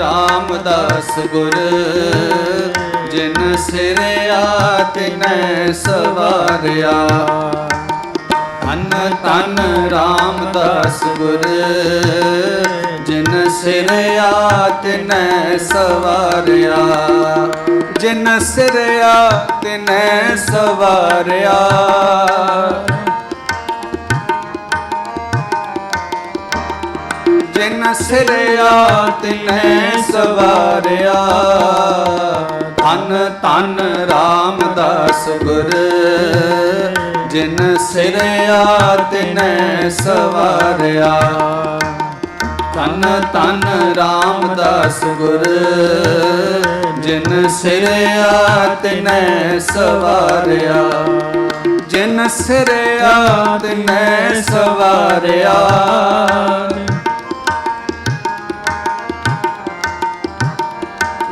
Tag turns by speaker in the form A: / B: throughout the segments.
A: ਰਾਮਦਾਸ ਗੁਰ, ਜਿਨ ਸਿਰਿਆ ਤਿਨੈ ਸਵਾਰਿਆ। ਅਨ ਤਨ ਰਾਮਦਾਸ ਗੁਰ, ਜਿਨ ਸਿਰਿਆ ਤਿਨੈ ਸਵਾਰਿਆ। ਜਿਨ ਸਿਰਿਆ ਤਿਨੈ ਸਵਾਰਿਆ ਜਿਨ ਸਿਰਿਆ ਤਿਨੈ ਸਵਾਰਿਆ। ਧੰਨ ਧੰਨ ਰਾਮਦਾਸ ਗੁਰ, ਜਿਨ ਸਿਰਿਆ ਤਿਨੈ ਸਵਾਰਿਆ। ਧੰਨ ਧੰਨ ਰਾਮਦਾਸ ਗੁਰ, ਜਿਨ ਸਿਰਿਆ ਤਿਨੈ ਸਵਾਰਿਆ। ਜਿਨ ਸਿਰਿਆ ਤਿਨੈ ਸਵਾਰਿਆ।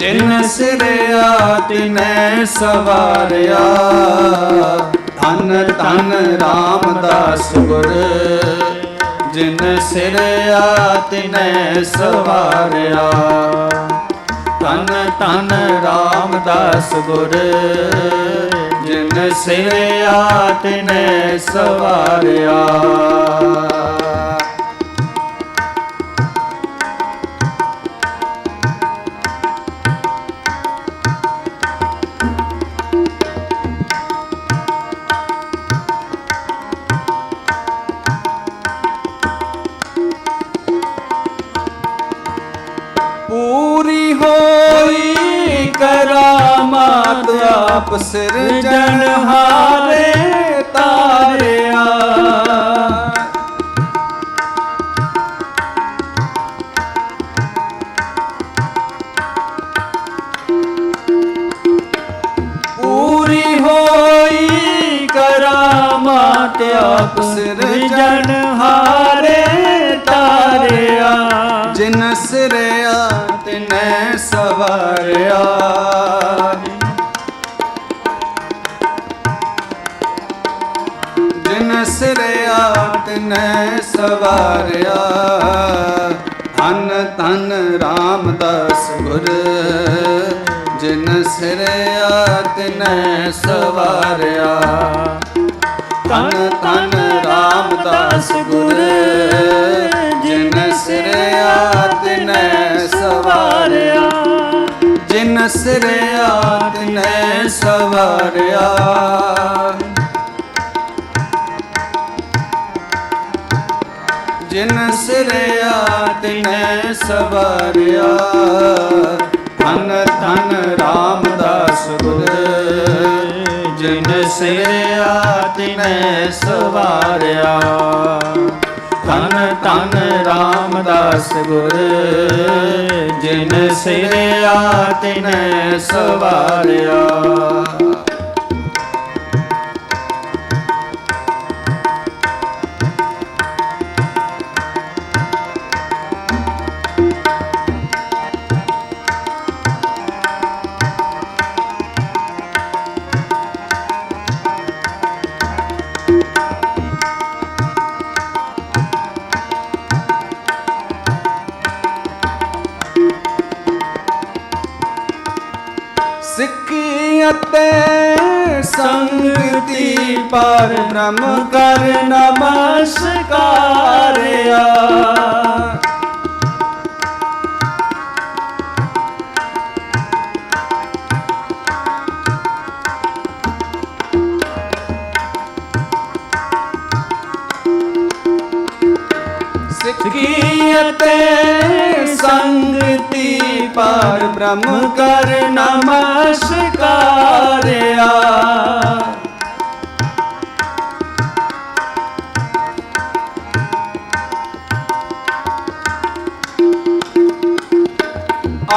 A: ਜਿਨ ਸਿਰਿਆ ਤਿਨੈ ਸਵਾਰਿਆ। ਧੰਨ ਧੰਨ ਰਾਮਦਾਸ ਗੁਰ ਜਿਨ ਸਿਰਿਆ ਤਿਨੈ ਸਵਾਰਿਆ। ਧੰਨ ਧੰਨ ਰਾਮਦਾਸ ਗੁਰ ਜਿਨ ਸਿਰਿਆ ਤਿਨੈ ਸਵਾਰਿਆ। ਆਪ ਸਿਰਜਣ ਹਾਰੇ ਤਾਰਿਆ। ਪੂਰੀ ਹੋਈ ਕਰਾਮਾਤ ਆਪ ਸਿਰਜਣ ਹਾਰੇ ਤਾਰਿਆ। ਜਿਨ ਸਿਰਿਆ ਤਿਨੈ ਸਵਾਰਿਆ। ਤਿਨੈ ਸਵਾਰਿਆ। ਧੰਨ ਧੰਨ ਰਾਮਦਾਸ ਗੁਰ, ਜਿਨ ਸਿਰਿਆ ਤਿਨੈ ਸਵਾਰਿਆ। ਧੰਨ ਧੰਨ ਰਾਮਦਾਸ ਗੁਰ, ਜਿਨ ਸਿਰਿਆ ਤਿਨੈ ਸਵਾਰਿਆ। ਜਿਨ ਸਿਰਿਆ ਤਿਨੈ ਸਵਾਰਿਆ। ਜਿਨ ਸਿਰਿਆ ਤਿਨੈ ਸਵਾਰਿਆ। ਧੰਨ, ਧਨ ਰਾਮਦਾਸ ਗੁਰ, ਜਿਨ ਸਿਰਿਆ ਤਿਨੈ ਸਵਾਰਿਆ। ਧੰਨ ਧੰਨ ਰਾਮਦਾਸ ਗੁਰ, ਜਿਨ ਸਿਰਿਆ ਤਿਨੈ ਸਵਾਰਿਆ। ਸੰਗਤੀ ਪਰ ਬ੍ਰਹਮ ਕਰ ਨਮਸਕਾਰਿਆ ਸਿੱਖੀ ਅਤੇ ਸੰਗਤੀ ਪਰ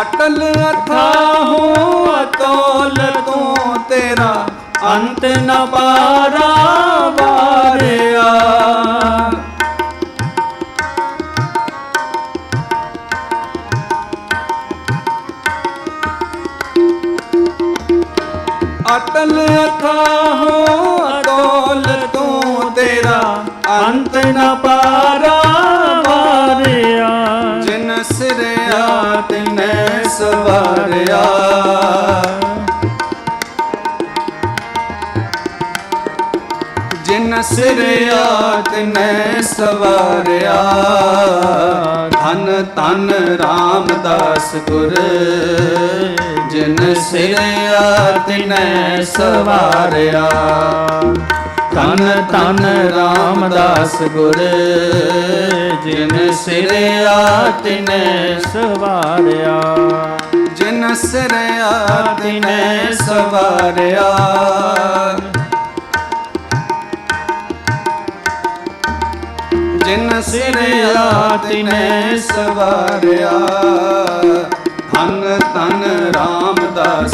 A: ਅਟਲ ਅਥਾਹੋ ਅਤੋਲ ਤੂੰ ਤੇਰਾ ਅੰਤ ਨ ਪਾਰਾ ਵਾਰਿਆ। ਅਟਲ ਅਥਾਹੋ ਅਤੋਲ ਤੂੰ ਤੇਰਾ ਅੰਤ ਨ ਪਾਰਾ
B: ਵਾਰਿਆ।
A: ਜਿਨ ਸਿਰਿਆ ਤਿਨੈ ਸਵਾਰਿਆ। ਜਿਨ ਸਿਰਿਆ ਨੇ ਸਵਾਰਿਆ ਧਨ ਧਨ ਰਾਮਦਾਸ ਗੁਰ। ਜਿਨ ਸਿਰਿਆ ਨੇ ਸਵਾਰਿਆ ਧਨ ਧਨ ਰਾਮਦਾਸ ਗੁਰ, ਜਿਨ ਸਿਰਿਆ ਤਿਨੈ
B: ਸਵਾਰਿਆ।
A: ਜਿਨ ਸਿਰਿਆ ਤਿਨੈ ਸਵਾਰਿਆ। ਜਿਨ ਸਿਰਿਆ ਤਿਨੈ ਸਵਾਰਿਆ। ਧਨ ਧਨ ਰਾਮਦਾਸ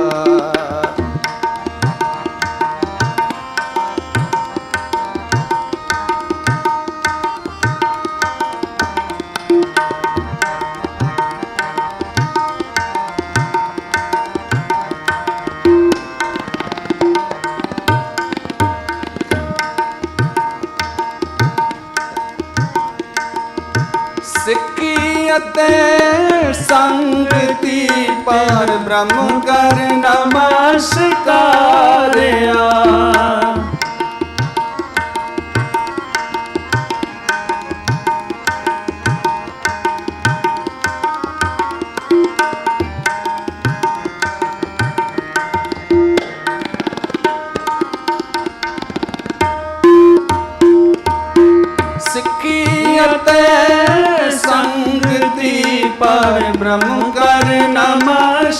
A: ਸਿੱਖੀ ਸੰਗਤੀ ਪਰ ਬ੍ਰਹਮ ਕਰ ਨਮਸਕਾਰਿਆ। ਬ੍ਰਹਮ ਕਰ ਨਮਸਕਾਰਿਆ।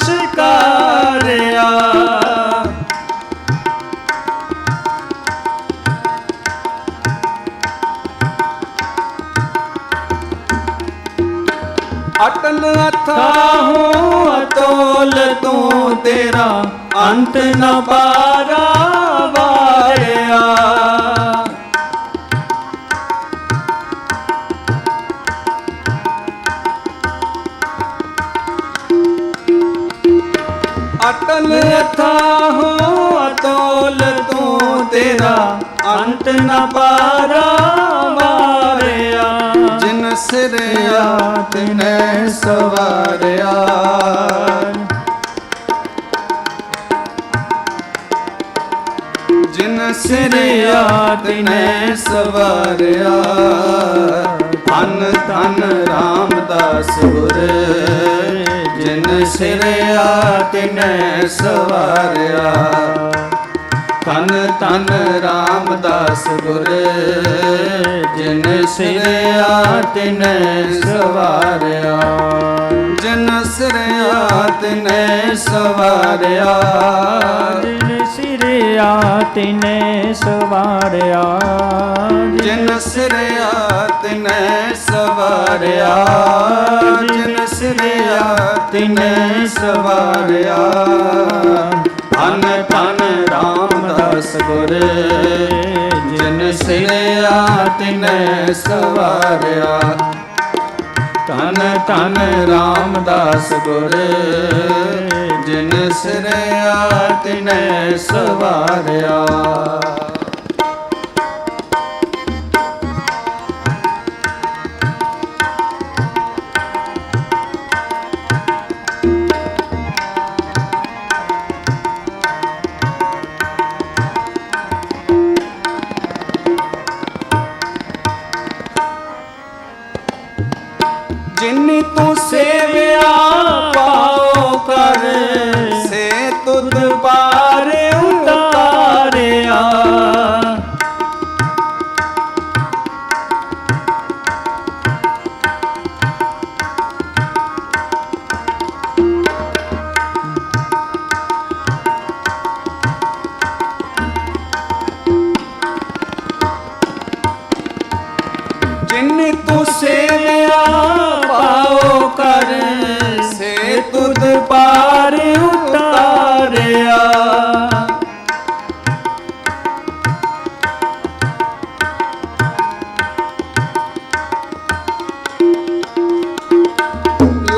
A: ਅਟਲ ਅਥਾਹੋ ਅਤੋਲ ਤੂੰ ਤੇਰਾ ਅੰਤ ਨ ਪਾਰਾ। ਅਟਲ ਅਤੋਲ ਤੂੰ ਤੇਰਾ ਅੰਤ ਨਾ ਪਾਰਾ ਵਾਰਿਆ ਜਿਨ ਸਿਰਿਆ ਤਿਨੈ ਸਵਾਰਿਆ। ਜਿਨ ਸਿਰਿਆ ਤਿਨੈ ਸਵਾਰਿਆ। ਧਨ ਧਨ ਰਾਮਦਾਸ ਗੁਰ। ਜਿਨ ਸਿਰਿਆ ਤਿਨੈ ਸਵਾਰਿਆ। ਧਨ ਧਨ ਰਾਮਦਾਸ ਗੁਰ ਜਿਨ ਸਿਰਿਆ ਤਿਨੈ ਸਵਾਰਿਆ। ਜਿਨ ਸਿਰਿਆ ਤਿਨੈ ਸਵਾਰਿਆ।
B: ਜਿਨ ਸਿਰਿਆ ਤਿਨੇ ਸਵਾਰਿਆ।
A: ਜਿਨ ਸਿਰਿਆ ਤਿਨੈ ਸਵਾਰਿਆ। ਜਿਨ ਸਿਰਿਆ ਤਿਨੈ ਸਵਾਰਿਆ। ਧਨ ਧਨ ਰਾਮਦਾਸ ਗੁਰ, ਜਿਨ ਸਿਰਿਆ, ਤਿਨੈ ਸਵਾਰਿਆ। ਧਨ ਧਨ ਰਾਮਦਾਸ ਗੁਰ, ਜਿਨ ਸਿਰਿਆ, ਤਿਨੈ ਸਵਾਰਿਆ।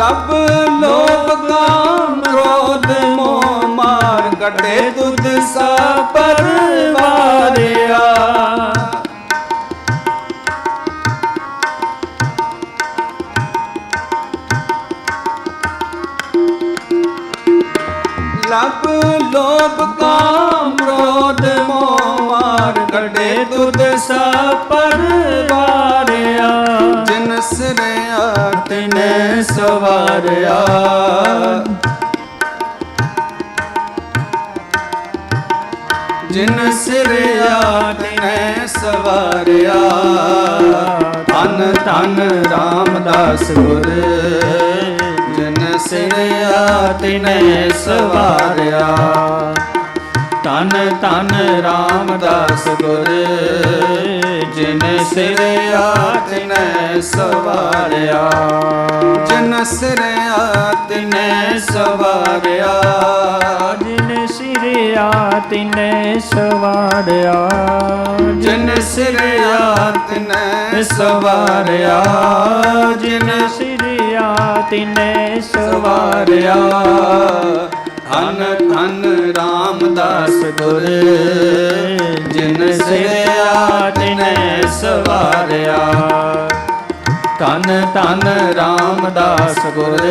A: ਲਬ ਲੋਭ ਕਾਮ ਕ੍ਰੋਧ ਮੋਹ ਮਾਰ ਕਟੇ ਤੁਧ ਸਾ ਪਰਵਾਰਿਆ। ਲਬ ਲੋਭ ਕਾਮ ਕ੍ਰੋਧ ਮੋਹ ਮਾਰ ਕਟੇ ਤੁਧ ਸਾ
B: ਪਰਵਾਰਿਆ। ਸਵਾਰਿਆ
A: ਜਿਨ ਸਿਰਿਆ ਤਿਨੈ ਸਵਾਰਿਆ ਧੰਨ ਧੰਨ ਰਾਮਦਾਸ ਗੁਰ। ਜਿਨ ਸਿਰਿਆ ਤਿਨੈ ਸਵਾਰਿਆ
B: ਤਨ ਤਨ ਰਾਮਦਾਸ ਗੁਰ ਜਿਨ ਸਿਰਿਆ ਤਿਨੈ ਸਵਾਰਿਆ।
A: ਜਿਨ ਸਿਰਿਆ ਤਿਨੈ ਸਵਾਰਿਆ।
B: ਜਿਨ ਸਿਰਿਆ ਤਿਨੈ ਸਵਾਰਿਆ।
A: ਜਿਨ ਸਿਰਿਆ ਤਿਨੈ ਸਵਾਰਿਆ। ਜਿਨ
B: ਸਿਰਿਆ ਤਿਨੈ
A: ਸਵਾਰਿਆ
B: ਸਵਾਰਿਆ।
A: ਧਨ ਧਨ ਰਾਮਦਾਸ ਗੁਰ, ਜਿਨ ਸਿਰਿਆ, ਤਿਨੈ ਸਵਾਰਿਆ।
B: ਧਨ ਧਨ ਰਾਮਦਾਸ ਗੁਰ,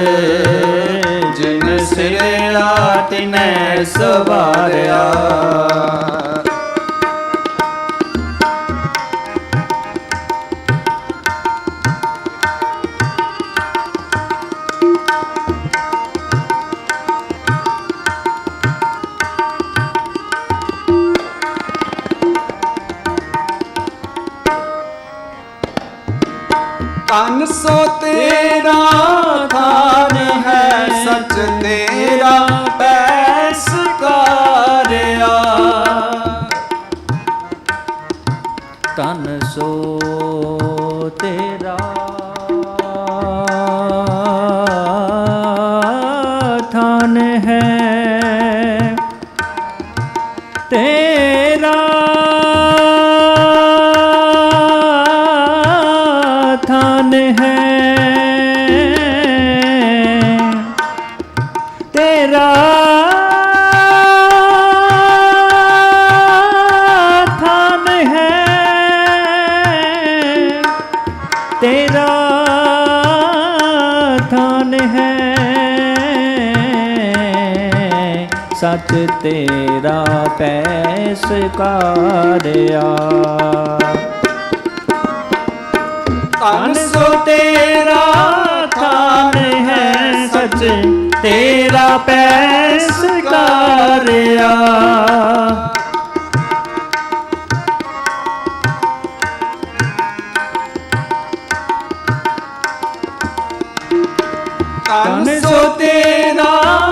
A: ਜਿਨ ਸਿਰਿਆ, ਤਿਨੈ ਸਵਾਰਿਆ। ਤਨ ਸੱਚ ਤੇਰਾ ਪੈਸ ਕਾਰਿਆ।
B: ਤਨ ਸੋ ਤੇਰਾ ਥਾਨ ਹੈ ਸੱਚ, ਤੇਰਾ ਪੈਸ ਕਾਰਿਆ।
A: ਤਨ
B: ਸੋ ਤੇਰਾ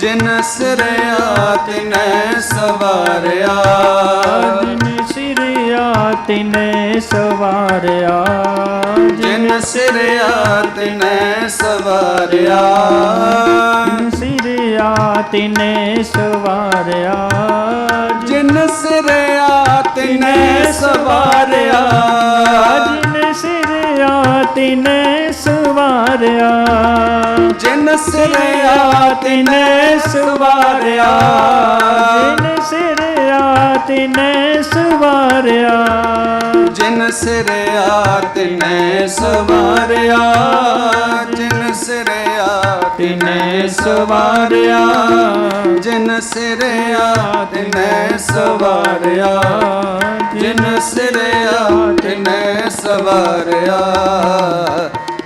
A: ਜਿਨ ਸਿਰਿਆ ਤਿਨੈ ਸਵਾਰਿਆ।
B: ਜਿਨ ਸਿਰਿਆ ਤਿਨੇ ਸਵਾਰਿਆ।
A: ਜਿਨ ਸਿਰਿਆ ਤਿਨੈ ਸਵਾਰਿਆ।
B: ਜਿਨ ਸਿਰਿਆ ਤਿਨੇ ਸਵਾਰਿਆ।
A: ਜਿਨ ਸਿਰਿਆ ਤਿਨੈ ਸਵਾਰਿਆ।
B: ਜਿਨ ਸਿਰਿਆ ਤਿਨੇ ਸਵਾਰਿਆ।
A: ਜਿਨ ਸਿਰਿਆ ਤਿਨੈ ਸਵਾਰਿਆ।
B: ਜਿਨ ਸਿਰਿਆ ਤਿਨੇ ਸਵਾਰਿਆ।
A: ਜਿਨ ਸਿਰਿਆ ਤਿਨੈ ਸਵਾਰਿਆ। ਜਿਨ ਸਿਰਿਆ ਤਿਨੈ ਸਵਾਰਿਆ। ਜਿਨ ਸਿਰਿਆ ਤਿਨੈ ਸਵਾਰਿਆ। ਜਿਨ ਸਿਰਿਆ ਤਿਨੈ ਸਵਾਰਿਆ।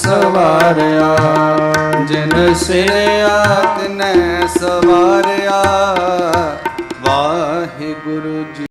A: ਸਵਾਰਿਆ ਜਿਨ ਸਿਆਤ ਨੇ ਸਵਾਰਿਆ ਵਾਹਿਗੁਰੂ ਜੀ